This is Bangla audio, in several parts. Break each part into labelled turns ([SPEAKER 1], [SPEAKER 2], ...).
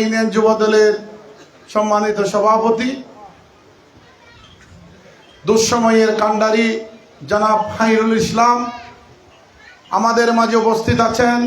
[SPEAKER 1] ইউনিয়ন যুব দলের সম্মানিত সভাপতি, দুঃসময়ের কাণ্ডারি জনাব হাইরুল ইসলাম, আমাদের মাঝে উপস্থিত আছেন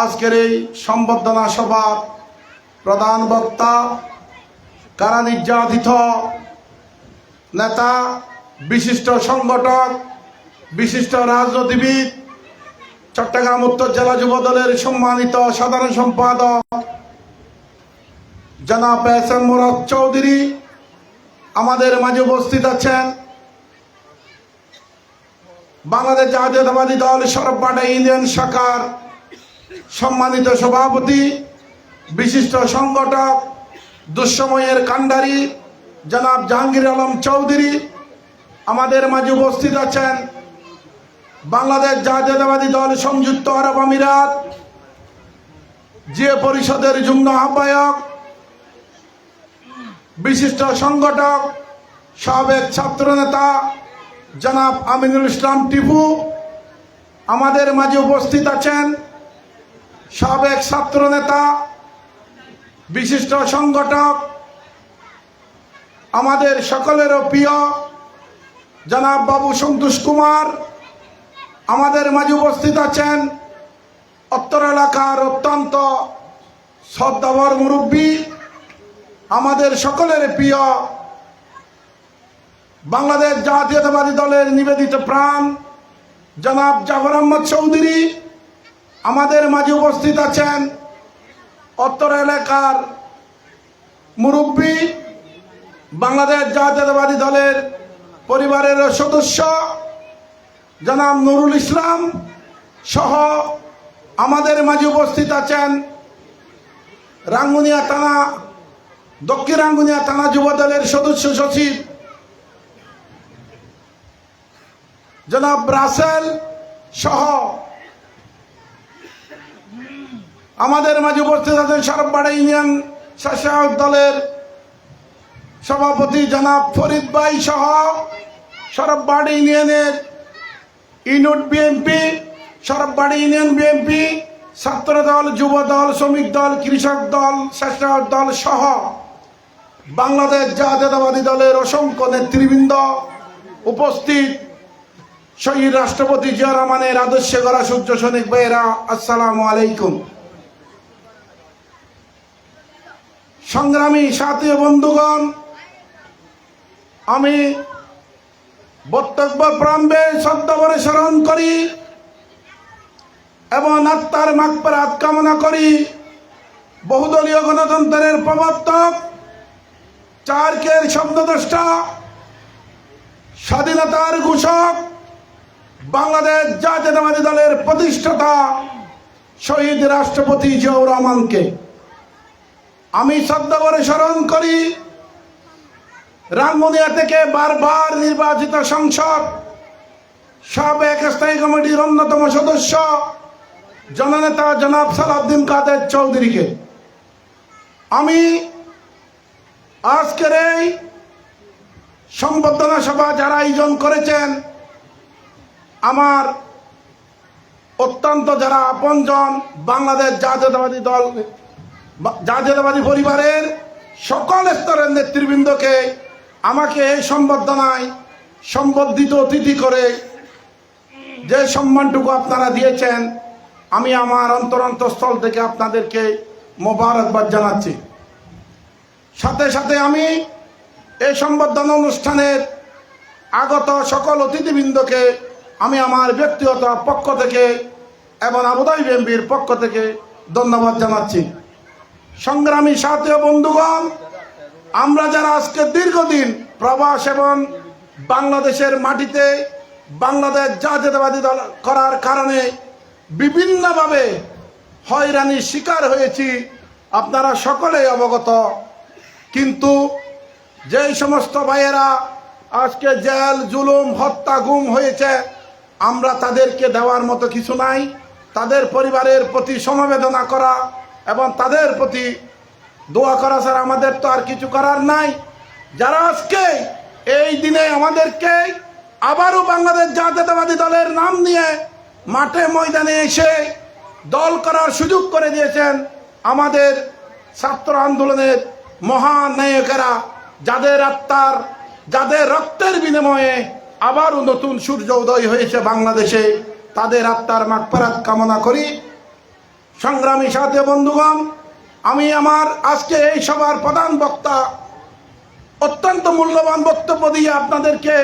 [SPEAKER 1] আজকের এই সম্বর্ধনা সভার প্রধান বক্তা কারা নির্যাতিত নেতা, বিশিষ্ট সংগঠক, বিশিষ্ট রাজনীতিবিদ, চট্টগ্রাম উত্তর জেলা যুব দলের সম্মানিত সাধারণ সম্পাদক জনাব এস এম মুরাদ চৌধুরী। আমাদের মাঝে উপস্থিত আছেন বাংলাদেশ জাতীয়তাবাদী দল সরবপাটা ইউনিয়ন শাখার সম্মানিত সভাপতি, বিশিষ্ট সংগঠক, দুঃসময়ের কাণ্ডারি, জনাব জাহাঙ্গীর আলম চৌধুরী। আমাদের মাঝে উপস্থিত আছেন বাংলাদেশ জাতীয়তাবাদী দল সংযুক্ত আরব আমিরাত। যে পরিষদের যুগ্ম আহ্বায়ক বিশিষ্ট সংগঠক, সাবেক ছাত্রনেতা জনাব আমিনুল ইসলাম টিপু, আমাদের মাঝে উপস্থিত আছেন সাবেক ছাত্রনেতা, বিশিষ্ট সংগঠক, আমাদের সকলেরও প্রিয় জনাব বাবু সন্তোষ কুমার, আমাদের মাঝে উপস্থিত আছেন উত্তর এলাকার অত্যন্ত শ্রদ্ধাবর মুরব্বী আমাদের সকলের প্রিয় বাংলাদেশ জাতীয়তাবাদী দলের নিবেদিত প্রাণ, জনাব জাফর আহমদ চৌধুরী, আমাদের মাঝে উপস্থিত আছেন উত্তর এলাকার মুরব্বী, বাংলাদেশ জাতীয়তাবাদী দলের পরিবারের সদস্য, জনাব নুরুল ইসলাম সহ আমাদের মাঝে উপস্থিত আছেন রাঙ্গুনিয়া থানা দক্ষিণ রাঙ্গুনিয়া থানা যুব দলের সদস্য সচিব জনাব রাসেল সহ আমাদের মাঝে উপস্থিত আছেন সরবপাড়া ইউনিয়ন স্বেচ্ছাসেবক দলের সভাপতি জনাব ফরিদ ভাই সহ সরবপাড়া ইউনিয়নের unit BNP Sarbapara union BNP ছাত্র দল যুব দল, শ্রমিক দল, কৃষক দল স্বেচ্ছাসেবক দল সহ বাংলাদেশ জাতীয়তাবাদী দলের অসংখ্য নেতৃবৃন্দ উপস্থিত। শহীদ রাষ্ট্রপতি জিয়া রহমানের আদর্শে গড়া সূর্য সৈনিক ভাইয়েরা, আসসালামু আলাইকুম। সংগ্রামী সাথী বন্ধুগণ, আমি বক্তব্য প্রাম্বে শ্রদ্ধাভরে স্মরণ করি এবং আত্মার মাকপারাত কামনা করি। বহুদলীয় গণতন্ত্রের প্রবর্তক চারকের শব্দদ্রষ্টা, স্বাধীনতার ঘোষক, বাংলাদেশ জাতীয়তাবাদী দলের প্রতিষ্ঠাতা শহীদ রাষ্ট্রপতি জিয়াউর রহমানকে। আমি শ্রদ্ধা করে স্মরণ করি, রাঙ্গুনিয়া থেকে বারবার নির্বাচিত সংসদ, সাবেক স্থায়ী কমিটির অন্যতম সদস্য, জননেতা জনাব সালাউদ্দিন কাদের চৌধুরীকে। আমি আজকের এই সম্বর্ধনা সভা যারা আয়োজন করেছেন, আমার অত্যন্ত যারা আপনজন বাংলাদেশ জাতীয়তাবাদী দল, জাতীয়তাবাদী পরিবারের সকল স্তরের নেতৃবৃন্দকে আমাকে এই সম্বর্ধনায় সম্বর্ধিত অতিথি করে যে সম্মানটুকু আপনারা দিয়েছেন, আমি আমার অন্তরন্তস্থল থেকে আপনাদেরকে মোবারকবাদ জানাচ্ছি। সাথে সাথে আমি এই সম্বর্ধনা অনুষ্ঠানের আগত সকল অতিথিবৃন্দকে, আমি আমার ব্যক্তিগত পক্ষ থেকে এবং আবুদাই বিএমপির পক্ষ থেকে ধন্যবাদ জানাচ্ছি। সংগ্রামী সাথী বন্ধুগণ, আমরা যারা আজকে দীর্ঘদিন প্রবাস এবং বাংলাদেশের মাটিতে বাংলাদেশ জাতীয়তাবাদী দল করার কারণে বিভিন্নভাবে হয়রানির শিকার হয়েছি, আপনারা সকলেই অবগত কিন্তু যেই সমস্ত ভাইয়েরা আজকে জেল, জুলুম, হত্যা, গুম হয়েছে, আমরা তাদেরকে দেওয়ার মতো কিছু নাই। তাদের পরিবারের প্রতি সমবেদনা করা এবং তাদের প্রতি দোয়া করা ছাড়া আমাদের তো আর কিছু করার নাই। যারা আজকে এই দিনে আমাদেরকে আবারও বাংলাদেশ জাতীয়তাবাদী দলের নাম নিয়ে মাঠে ময়দানে এসে দল করার সুযোগ করে দিয়েছেন আমাদের ছাত্র আন্দোলনের মহান নায়কেরা, যাদের আত্মার, যাদের রক্তের বিনিময়ে আবারও নতুন সূর্য উদয় হয়েছে বাংলাদেশে, তাদের আত্মার মাগফারাত কামনা করি। সংগ্রামী সাথে বন্ধুগণ, আমি আমার আজকে এই সভার প্রধান বক্তা, অত্যন্ত মূল্যবান বক্তব্য দিয়ে আপনাদেরকে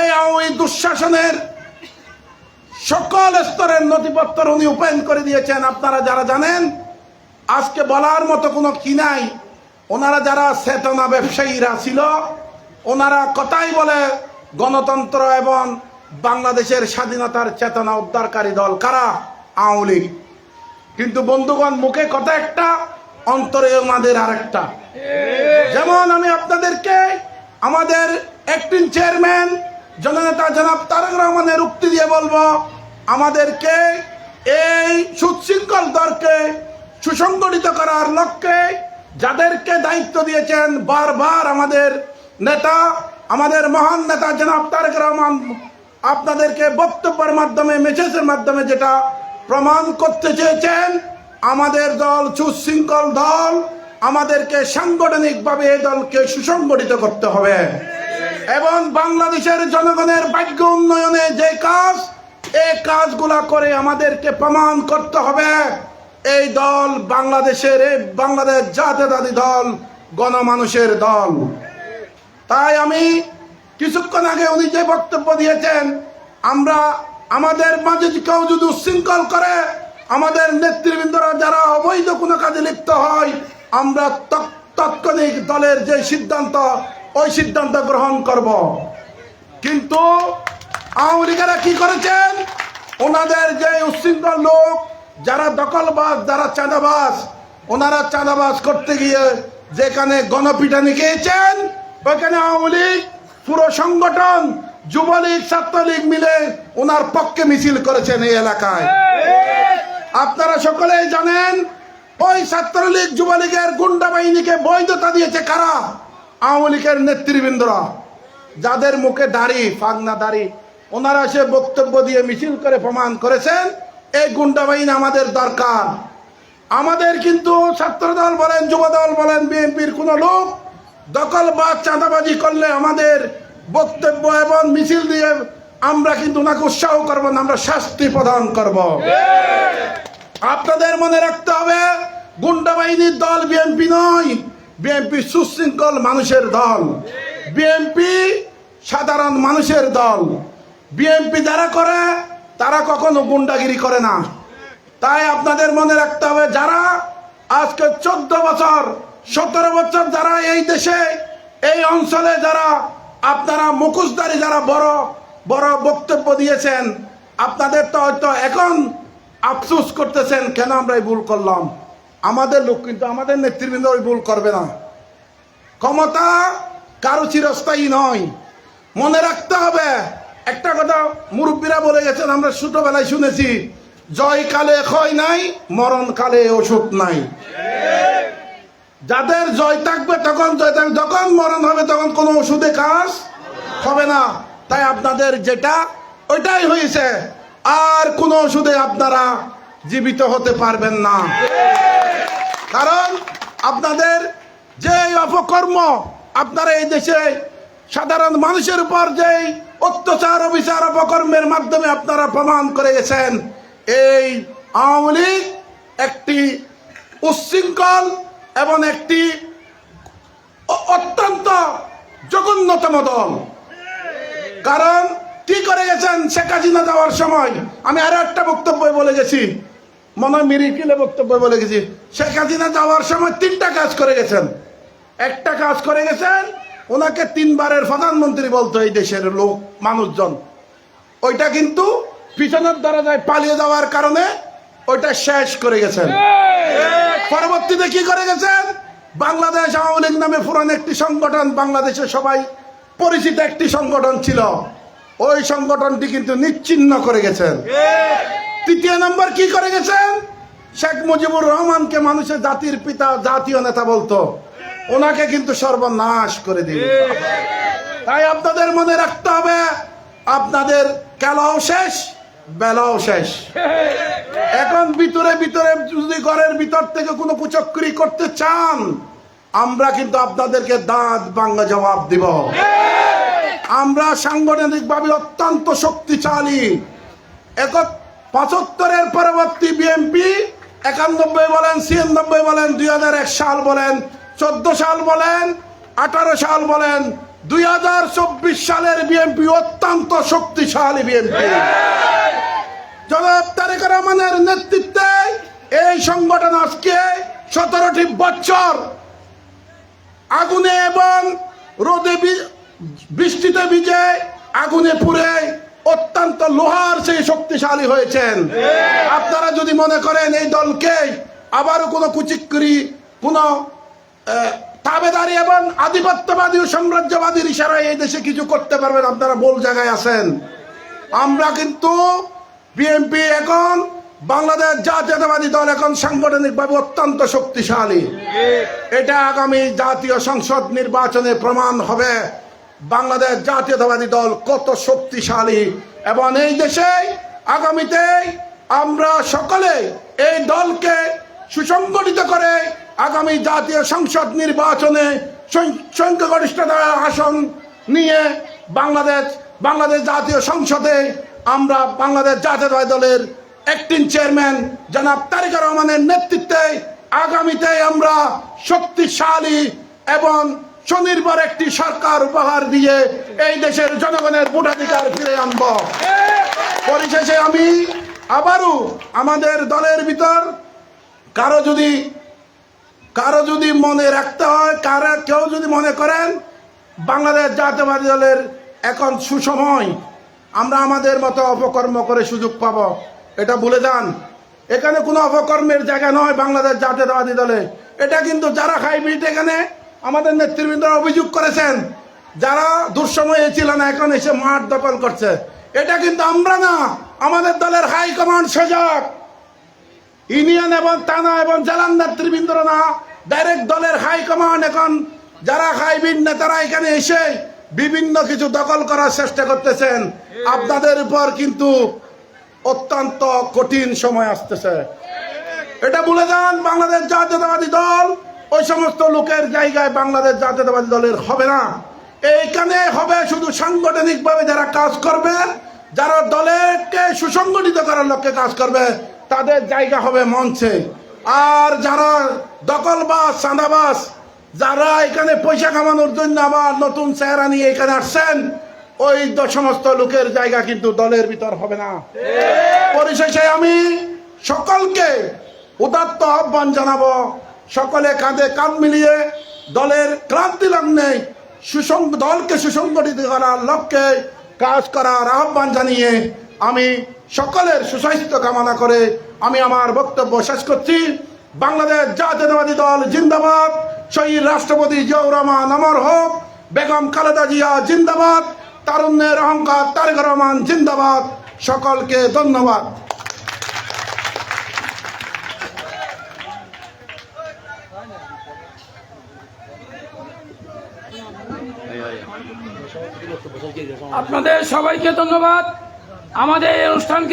[SPEAKER 1] এই আওয়ামী দুঃশাসনের সকল স্তরের নথিপত্র উনি উপেন করে দিয়েছেন। আপনারা যারা জানেন, আজকে বলার মতো কোনো কি নাই। ওনারা যারা চেতনা ব্যবসায়ীরা ছিল, ওনারা কথাই বলে, গণতন্ত্র এবং বাংলাদেশের স্বাধীনতার চেতনা উদ্ধারকারী দল কারা? আওয়ামী লীগ। কিন্তু বন্ধুগণ, মুখে কথা একটা, অন্তরে ওনাদের আরেকটা। যেমন আমি আপনাদেরকে আমাদের অ্যাক্টিং চেয়ারম্যান জননেতা জনাব তারেক রহমানের উক্তি দিয়ে বলব, আমাদেরকে এই সুশৃঙ্খল দলকে সুসংগঠিত করার লক্ষ্যে যাদেরকে দায়িত্ব দিয়েছেন বারবার আমাদের নেতা, আমাদের মহান নেতা জনাব তারেক রহমান, আপনাদেরকে বক্তব্যের মাধ্যমে মেসেজের মাধ্যমে যেটা প্রমাণ করতে চেয়েছেন, আমাদের দল সুশৃঙ্খল দল, আমাদেরকে সাংগঠনিকভাবে এই দলকে সুসংগঠিত করতে হবে। এবং বাংলাদেশের জনগণের ভাগ্য উন্নয়নে যে কাজ, এই কাজগুলা করে আমাদেরকে প্রমাণ করতে হবে। এই দল বাংলাদেশের, এই বাংলাদেশ জাতীয়তাবাদী দল, গণমানুষের দল। তাই আমি কিছুক্ষণ আগে উনি যে বক্তব্য দিয়েছেন, আমরা আমাদের মাঝে কেউ যদি উচ্ছৃঙ্খল করে, আমাদের নেতৃবৃন্দরা যারা অবৈধ কোনো কাজে লিপ্ত হয়, আমরা তৎ- তাৎক্ষণিক দলের যে সিদ্ধান্ত, ওই সিদ্ধান্ত গ্রহণ করব। কিন্তু আওয়ামী লীগেরা কি করেছেন? ওনাদের যে উচ্ছৃঙ্খল লোক যারা দখলবাজ, যারা চাঁদাবাজ, ওনারা চাঁদাবাজ করতে গিয়ে যেখানে গণপিটানি খেয়েছেন, ওইখানে আওয়ামী লীগ, পুরো সংগঠন, যুবলীগ, ছাত্রলীগ মিলে ওনার পক্ষে মিছিল করেছেন এই এলাকায়। আপনারা সকলেই জানেন, ওই ছাত্রলীগ, যুবলীগের গুন্ডা বাহিনীকে বৈধতা দিয়েছে কারা? আওয়ামী লীগের নেতৃবৃন্দরা। যাদের মুখে দাড়ি, ফাগনা দাড়ি, ওনারা সে বক্তব্য দিয়ে মিছিল করে প্রমাণ করেছেন এই গুন্ডা বাহিনী আমাদের দরকার। আমাদের কিন্তু ছাত্রদল বলেন, যুবদল বলেন, বিএনপির কোনো লোক দখল বা চাঁদাবাজি করলে আমাদের বক্তব্য এবং মিছিল দিয়ে আমরা কিন্তু ওনাকে উৎসাহ করব না, আমরা শাস্তি প্রদান করব। আপনাদের মনে রাখতে হবে গুন্ডা বাহিনীর দল বিএনপি নয়, বিএনপি সুশৃঙ্খল মানুষের দল। বিএনপি সাধারণ মানুষের দল। বিএনপি যারা করে তারা কখনো গুন্ডাগিরি করে না। তাই আপনাদের মনে রাখতে হবে, যারা আজকে চোদ্দ বছর, সতেরো বছর যারা এই দেশে, এই অঞ্চলে যারা, আপনারা মুখোশধারী যারা বড় বড় বক্তব্য দিয়েছেন, আপনাদের তো হয়তো এখন আফসোস করতেছেন, কেন আমরা এই ভুল করলাম? আমাদের লোক কিন্তু আমাদের নেতৃবৃন্দ ওই ভুল করবে না। ক্ষমতা কারও চিরস্থায়ী নয়। মনে রাখতে হবে একটা কথা মুরব্বীরা বলে গেছেন, আমরা ছোটবেলায় শুনেছি, জয় কালে ক্ষয় নাই, মরণ কালে ওষুধ নাই। যাদের জয় থাকবে তখন জয় থাকবে, যখন মরণ হবে তখন কোনো ওষুধে কাজ হবে না। তাই আপনাদের যেটা, ওইটাই হয়েছে। আর কোনো ওষুধে আপনারা জীবিত হতে পারবেন না। কারণ আপনাদের যে অপকর্ম আপনারা এই দেশে সাধারণ মানুষের উপর যেই অত্যাচার, অবিচার, অপকর্মের মাধ্যমে আপনারা প্রমাণ করে গেছেন, এই আওয়ামী লীগ একটি উচ্ছৃঙ্খল এবং একটি অত্যন্ত জঘন্যতম দল। কারণ কি করে গেছেন শেখ হাসিনা যাওয়ার সময়? আমি আরও একটা বক্তব্য বলে গেছি। মনে মিরিকিলে বক্তব্য বলে গেছি। শেখ হাসিনা যাওয়ার সময় তিনটা কাজ করে গেছেন। একটা কাজ করে গেছেন ওনাকে তিনবারের প্রধানমন্ত্রী বলতো এই দেশের লোক মানুষজন। ওইটা কিন্তু পিছনের দরজায় পালিয়ে যাওয়ার কারণে ওইটা শেষ করে গেছেন। পরবর্তীতে কি করে গেছেন? বাংলাদেশ আওয়ামী লীগ নামে পুরান একটি সংগঠন বাংলাদেশে সবাই পরিচিত একটি সংগঠন ছিল। ওই সংগঠনটি কিন্তু নিচ্ছিন্ন করে গেছেন। তৃতীয় নম্বর কি করে গেছেন? শেখ মুজিবুর রহমানকে মানুষের জাতির পিতা জাতীয় নেতা বলতো। ওনাকে কিন্তু সর্বনাশ করে দিল। তাই আপনাদের মনে রাখতে হবে, আপনাদের খেলাও শেষ, বেলাও শেষ। এখন ভিতরে ভিতরে যদি ঘরের ভিতর থেকে কোনো কুচক্রি করতে চান, আমরা কিন্তু আপনাদেরকে দাঁত বাংলা জবাব দিব। আমরা সাংগঠনিকভাবে অত্যন্ত শক্তিশালী। এক পঁচাত্তরের পরবর্তী বিএনপি, একানব্বই বলেন, ছিয়ানব্বই বলেন, দুই হাজার এক সাল বলেন চোদ্দ সাল বলেন, আঠারো সাল বলেন, দুই হাজার চব্বিশ সালের বিএনপি অত্যন্ত শক্তিশালী বিএনপি জনাব তারেক রহমানের নেতৃত্বে এই সংগঠন আজকে সতেরোটি বছর আগুনে এবং রোদে বৃষ্টিতে ভিজে আগুনে পুড়ে অত্যন্ত লোহার সেই শক্তিশালী হয়েছেন। আপনারা যদি মনে করেন এই দলকে আবারও কোনো কুচিক্রি কোনো তাবেদারি এবং আধিপত্যবাদী ও সাম্রাজ্যবাদীর ইশারায় এই দেশে কিছু করতে পারবেন, আপনারা ভুল জায়গায় আছেন। আমরা কিন্তু বিএনপি এখন, বাংলাদেশ জাতীয়তাবাদী দল এখন সাংগঠনিকভাবে অত্যন্ত শক্তিশালী। এটা আগামী জাতীয় সংসদ নির্বাচনে প্রমাণ হবে, বাংলাদেশ জাতীয়তাবাদী দল কত শক্তিশালী। এবং এই দেশে আগামীতে আমরা সকলে এই দলকে সুসংগঠিত করে আগামী জাতীয় সংসদ নির্বাচনে সং- সংখ্যাগরিষ্ঠতা আসন নিয়ে বাংলাদেশ বাংলাদেশ জাতীয় সংসদে আমরা বাংলাদেশ জাতীয়তাবাদী দলের অ্যাক্টিং চেয়ারম্যান জনাব তারিক রহমানের নেতৃত্বে আগামীতে আমরা শক্তিশালী এবং স্বনির্ভর একটি সরকার উপহার দিয়ে এই দেশের জনগণের ভোটাধিকার ফিরে আনব। পরিশেষে আমি আবারও আমাদের দলের ভিতর কারও যদি কারও যদি মনে রাখতে হয়, কারও কেউ যদি মনে করেন, বাংলাদেশ জাতীয়বাদী দলের এখন সুসময় আমরা আমাদের মতো অপকর্ম করে সুযোগ পাব। এটা ভুলে যান। এখানে কোনো অপকর্মের জায়গা নয় বাংলাদেশ জাতীয়তাবাদী দলে। এটা কিন্তু যারা খাই খাইবিট এখানে, আমাদের নেতৃবৃন্দরা অভিযোগ করেছেন। যারা দুঃসময়ে ছিল না, এখন এসে মাঠ দখল করছে। এটা কিন্তু আমরা না, আমাদের দলের হাইকমান্ড সজাগ। ইউনিয়ন এবং থানা এবং জেলার নেতৃবৃন্দরা না ডাইরেক্ট দলের হাইকমান্ড এখন, যারা হাইবিন নেতারা এখানে এসে বিভিন্ন কিছু দখল করার চেষ্টা করতেছেন। আপনাদের উপর কিন্তু অত্যন্ত কঠিন সময় আসতেছে। এটা বলে যান বাংলাদেশ জাতীয়তাবাদী দল, ওই সমস্ত লোকের জায়গায় বাংলাদেশ জাতীয়তাবাদী দলের হবে না। এইখানে হবে শুধু সাংগঠনিকভাবে যারা কাজ করবে, যারা দলেরকে সুসংগঠিত করার লক্ষ্যে কাজ করবে তাদের জায়গা হবে মঞ্চে। আর যারা দখলবাস চাঁদাবাস যারা এখানে পয়সা কামানোর জন্য আবার নতুন চেহারা নিয়ে এখানে আসছেন, ওই সমস্ত লোকের জায়গা কিন্তু দলের ভিতর হবে না। পরিশেষে আমি সকলকে উদাত্ত আহ্বান জানাব, সকলে কাঁধে কাঁধ মিলিয়ে দলের ক্রান্তি লগ্নে সুসং, দলকে সুসংগঠিত করার লক্ষ্যে কাজ করার আহ্বান জানিয়ে আমি সকলের সুস্বাস্থ্য কামনা করে আমি আমার বক্তব্য শেষ করছি। বাংলাদেশ জাতীয়তাবাদী দল জিন্দাবাদ। শহীদ রাষ্ট্রপতি জিয়াউর রহমান অমর হোক। বেগম খালেদা জিয়া জিন্দাবাদ। তারুণ্যের অহংকার তারেক রহমান জিন্দাবাদ। সকলকে ধন্যবাদ।
[SPEAKER 2] আপনাদের সবাইকে ধন্যবাদ। আমাদের এই অনুষ্ঠানকে